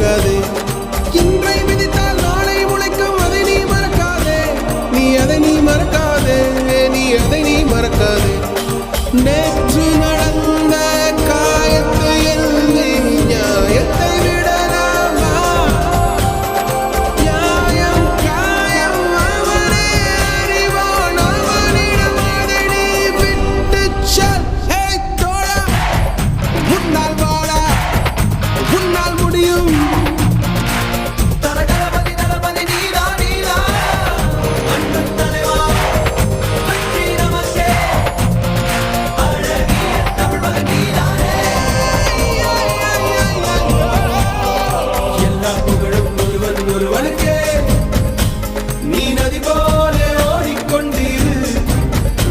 மறக்காதே. இன்றை விதித்தால் நாளை உழைக்கும் அதை நீ மறக்காதே. நீ அதை நீ மறக்காதே. நீ அதை நீ மறக்காதே. நேற்று நாள் Do podium.